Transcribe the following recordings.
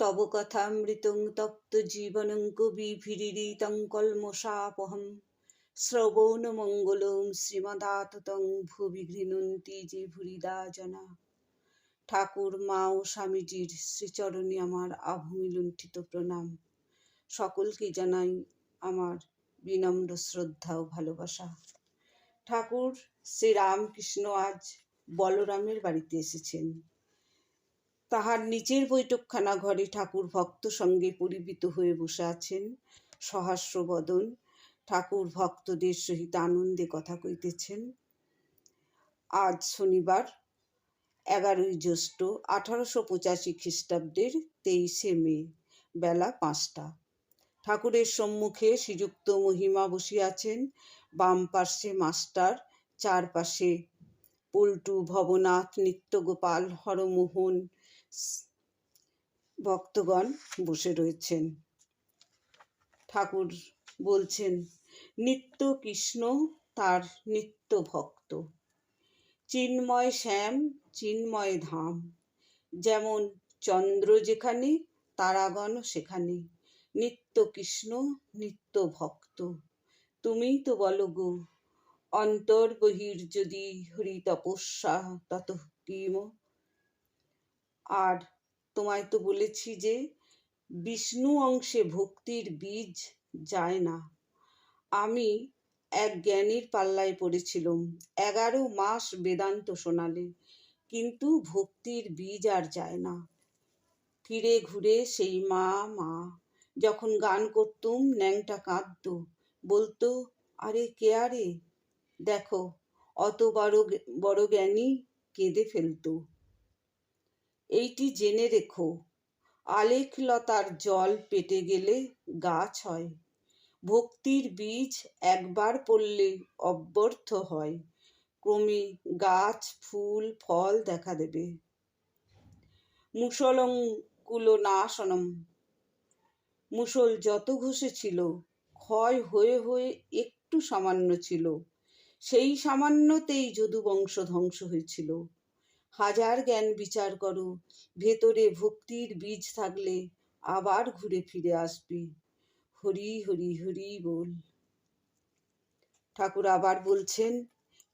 তব কথামৃতং তপ্ত জীবনং কবি ভিরিরিতং কলমশাপহম। শ্রবণমঙ্গলম শ্রীমদাততং ভুবি গৃহন্তি যে ভুরিদা জনা। ঠাকুর, মা ও স্বামীজির শ্রীচরণে আমার আভূমি লুণ্ঠিত প্রণাম। সকলকে জানাই আমার বিনম্র শ্রদ্ধা ও ভালোবাসা। ঠাকুর, শ্রীরামকৃষ্ণ আজ বলরামের বাড়িতে এসেছেন। তাহার নিচের বৈঠকখানা ঘরে ঠাকুর ভক্ত সঙ্গে পরিবিত হয়ে বসে আছেন। সহাস্য বদন ঠাকুর ভক্তদের সহিত আনন্দে কথা কইতেছেন। আজ শনিবার, এগারোই জ্যৈষ্ঠ, আঠারোশো পঁচাশি খ্রিস্টাব্দের তেইশে মে, বেলা পাঁচটা। ঠাকুরের সম্মুখে শ্রীযুক্ত মহিমা বসিয়াছেন বাম পার্শ্বে মাস্টার চারপাশে পল্টু ভবনাথ নিত্যগোপাল হরমোহন ভক্তগণ বসে রয়েছেন। ঠাকুর বলছেন, নিত্য কৃষ্ণ তার নিত্য ভক্ত। চিন্ময় শ্যাম, চিন্ময় ধাম। যেমন চন্দ্র যেখানে, তারাগণ সেখানে। নিত্য কৃষ্ণ, নিত্য ভক্ত। তুমিই তো বলো গো অন্তর্বহির যদি হরি তপস্যা তত কিম। আর তোমায় তো বলেছি যে, বিষ্ণু অংশে ভক্তির বীজ যায় না। আমি এক জ্ঞানীর পাল্লায় পড়েছিলাম, এগারো মাস বেদান্ত শোনালে, কিন্তু ভক্তির বীজ আর যায় না। ফিরে ঘুরে সেই মা মা, যখন গান করতুম, ন্যাংটা কাঁদত, বলতো, আরে কে আরে? দেখো, অত বড় বড় জ্ঞানী কেঁদে ফেলতো। এইটি জেনে রেখো, আলেখলতার জল পেটে গেলে গাছ হয় ভক্তির বীজ একবার পড়লে অব্যর্থ হয়, ক্রমে গাছ, ফুল, ফল দেখা দেবে। মুসলঙ্কুল নাশনম মুসল যত ঘষেছিল ক্ষয় হয়ে হয়ে একটু সামান্য ছিল, সেই সামান্যতেই যদুবংশ ধ্বংস হয়েছিল। হাজার জ্ঞান বিচার করো। ভেতরে ভক্তির বীজ থাকলে আবার ঘুরে ফিরে আসবে। হরি হরি হরি বল। ঠাকুর আবার বলছেন,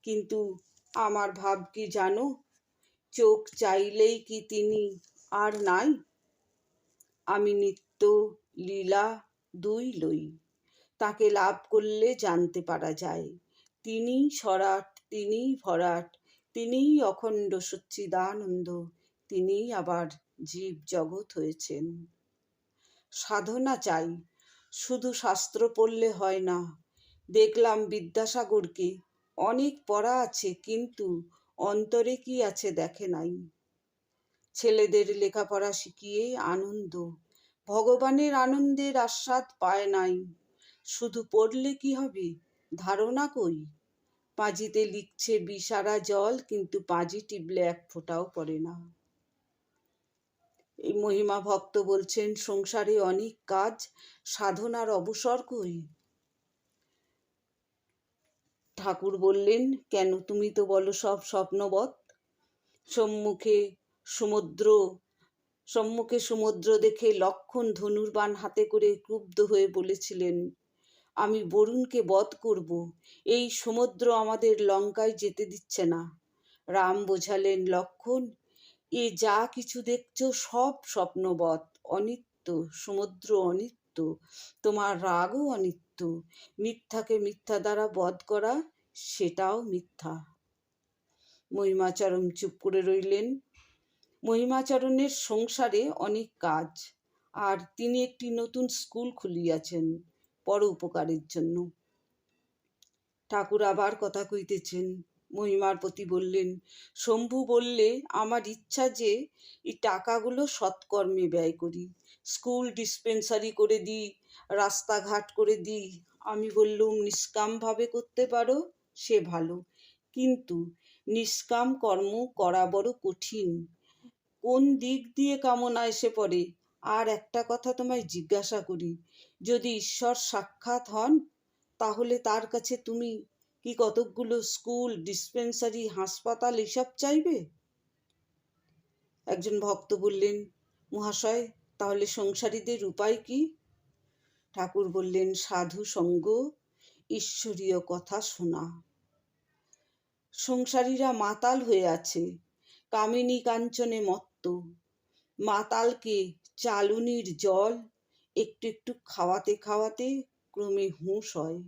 কিন্তু আমার ভাব কি জানো? চোখ চাইলেই কি তিনি আর নাই? আমি নিত্য লীলা দুই লই। তাকে লাভ করলে জানতে পারা যায়। তিনি সরাট, তিনি ভরাট। তিনিই অখণ্ড সচ্চিদানন্দ, তিনিই আবার জীব জগৎ হয়েছেন। সাধনা চাই, শুধু শাস্ত্র পড়লে হয় না। দেখলাম বিদ্যাসাগরকে, অনেক পড়া আছে কিন্তু অন্তরে কি আছে দেখে নাই। ছেলেদের লেখাপড়া শিখিয়ে আনন্দ, ভগবানের আনন্দের আস্বাদ পায় নাই। শুধু পড়লে কি হবে? ধারণা কই? পাঁজিতে লিখছে বিষারা জল, কিন্তু পাঁজি টিপলে এক ফোঁটাও পড়ে না। এই মহিমা ভক্ত বলছেন, সংসারে অনেক কাজ, সাধনার অবসর কই? ঠাকুর বললেন, কেন তুমি তো বলো সব স্বপ্নবৎ? সম্মুখে সমুদ্র সম্মুখে সমুদ্র দেখে লক্ষণ ধনুর্বান হাতে করে ক্রুব্ধ হয়ে বলেছিলেন আমি বরুণকে বধ করব। এই সমুদ্র আমাদের লঙ্কায় যেতে দিচ্ছে না। রাম বোঝালেন, লক্ষণ, এ যা কিছু দেখছ সব স্বপ্নবৎ অনিত্য, সমুদ্র অনিত্য, তোমার রাগও অনিত্য। মিথ্যাকে মিথ্যা দ্বারা বধ করা, সেটাও মিথ্যা। মহিমাচরণ চুপ করে রইলেন। মহিমাচরণের সংসারে অনেক কাজ, আর তিনি একটি নতুন স্কুল খুলিয়াছেন। পর উপকারের জন্য। ঠাকুর আবার কথা কইতেছেন, মহিমার প্রতি বললেন, শম্ভু বললে আমার ইচ্ছা যে এই টাকাগুলো সৎকর্মে ব্যয় করি, স্কুল ডিসপেন্সারি করে দিই, রাস্তাঘাট করে দিই। আমি বললুম, নিষ্কামভাবে করতে পারো, সে ভালো। কিন্তু নিষ্কাম কর্ম করা বড় কঠিন। কোন দিক দিয়ে কামনা এসে পড়ে? আর একটা কথা তোমায় জিজ্ঞাসা করি, যদি ঈশ্বর সাক্ষাৎ হন, তাহলে তার কাছে তুমি কি কতকগুলো স্কুল, ডিসপেন্সারি, হাসপাতাল এসব চাইবে? একজন ভক্ত বললেন, মহাশয়, তাহলে সংসারীদের উপায় কি? ঠাকুর বললেন, সাধু সঙ্গ, ঈশ্বরীয় কথা শোনা। সংসারীরা মাতাল হয়ে আছে, কামিনী কাঞ্চনে মত্ত। মাতালকে চালুনির জল একটু একটু খাওয়াতে খাওয়াতে ক্রমে হুঁশ হয়।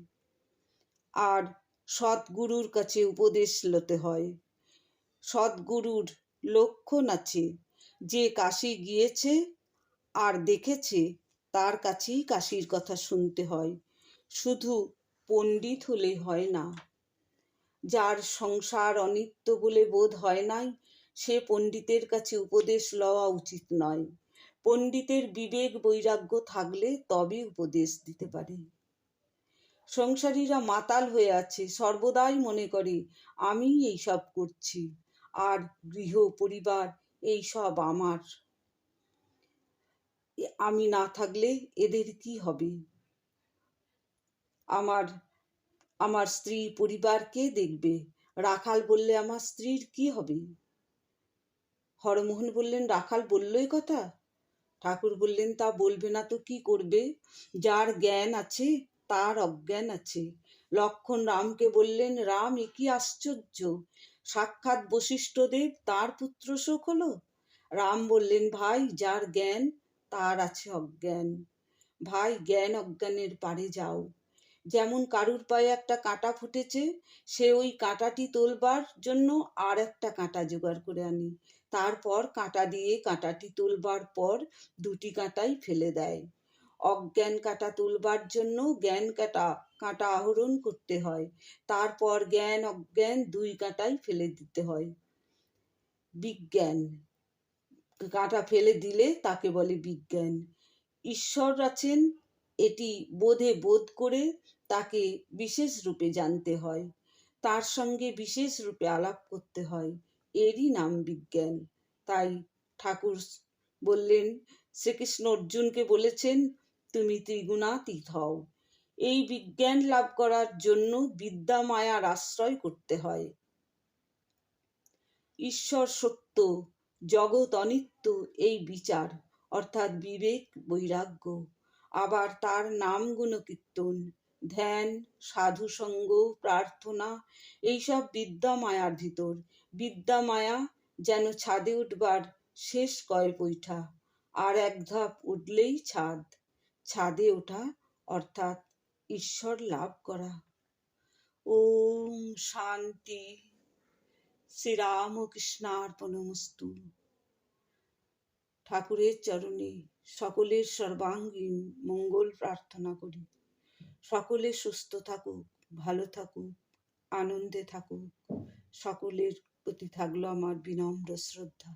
আর সৎগুরুর কাছে উপদেশ লতে হয়। সৎগুরুর লক্ষণ আছে, যে কাশি গিয়েছে আর দেখেছে, তার কাছেই কাশির কথা শুনতে হয়। শুধু পণ্ডিত হলে হয় না। যার সংসার অনিত্য বলে বোধ হয় নাই সে পণ্ডিতের কাছে উপদেশ লওয়া উচিত নয়। পণ্ডিতের বিবেক বৈরাগ্য থাকলে তবে উপদেশ দিতে পারে। সংসারীরা মাতাল হয়ে আছে, সর্বদাই মনে করে, আমি এই সব করছি, আর গৃহ পরিবার এই সব আমার। আমি না থাকলে এদের কি হবে? আমার আমার স্ত্রী পরিবারকে দেখবে, রাখাল বললে, আমার স্ত্রীর কি হবে? হরমোহন বললেন, রাখাল বললই কথা। ঠাকুর বললেন, তা বলবে না তো কি করবে? যার জ্ঞান আছে, তার অজ্ঞান আছে। লক্ষণ রামকে বললেন, রাম, এ কি আশ্চর্য! সাক্ষাৎ বশিষ্ঠদেব, তার পুত্র শোক হলো? রাম বললেন, ভাই, যার জ্ঞান, তার আছে অজ্ঞান। ভাই, জ্ঞান অজ্ঞানের পারে যাও। যেমন কারুর পায়ে একটা কাঁটা ফুটেছে, সে ওই কাঁটাটি তোলবার জন্য আর একটা কাঁটা জোগাড় করে আনি। তারপর কাঁটা দিয়ে কাঁটাটি তুলবার পর দুটি কাঁটাই ফেলে দেয়। অজ্ঞান কাঁটা তুলবার জন্য জ্ঞান কাঁটা কাঁটা আহরণ করতে হয়। তারপর জ্ঞান, অজ্ঞান দুই কাঁটাই ফেলে দিতে হয়। বিজ্ঞান, কাঁটা ফেলে দিলে তাকে বলে বিজ্ঞান। ঈশ্বর আছেন, এটি বোধে বোধ করে তাকে বিশেষ রূপে জানতে হয়। তার সঙ্গে বিশেষ রূপে আলাপ করতে হয়। এরই নাম বিজ্ঞান। তাই ঠাকুর বললেন, শ্রীকৃষ্ণ অর্জুনকে বলেছেন, তুমি ত্রিগুণাতীত হও। এই বিজ্ঞান লাভ করার জন্য বিদ্যা মায়ার আশ্রয় করতে হয়। ঈশ্বর সত্য, জগৎ অনিত্য, এই বিচার, অর্থাৎ বিবেক বৈরাগ্য, আবার তার নাম গুণকীর্তন। ধ্যান, সাধুসঙ্গ, প্রার্থনা, এইসব বিদ্যা মায়ার ভিতর। বিদ্যা মায়া যেন ছাদে উঠবার শেষ কয় বৈঠা আর এক ধাপ উঠলেই ছাদ। ছাদে ওঠা অর্থাৎ ঈশ্বর লাভ করা। ওম শান্তি। শ্রীরামকৃষ্ণার্পণমস্তু। ঠাকুরের চরণে সকলের সর্বাঙ্গীন মঙ্গল প্রার্থনা করি। সকলে সুস্থ থাকুক ভালো থাকুক আনন্দে থাকুক। সকলের প্রতি থাকল আমার বিনম্র শ্রদ্ধা।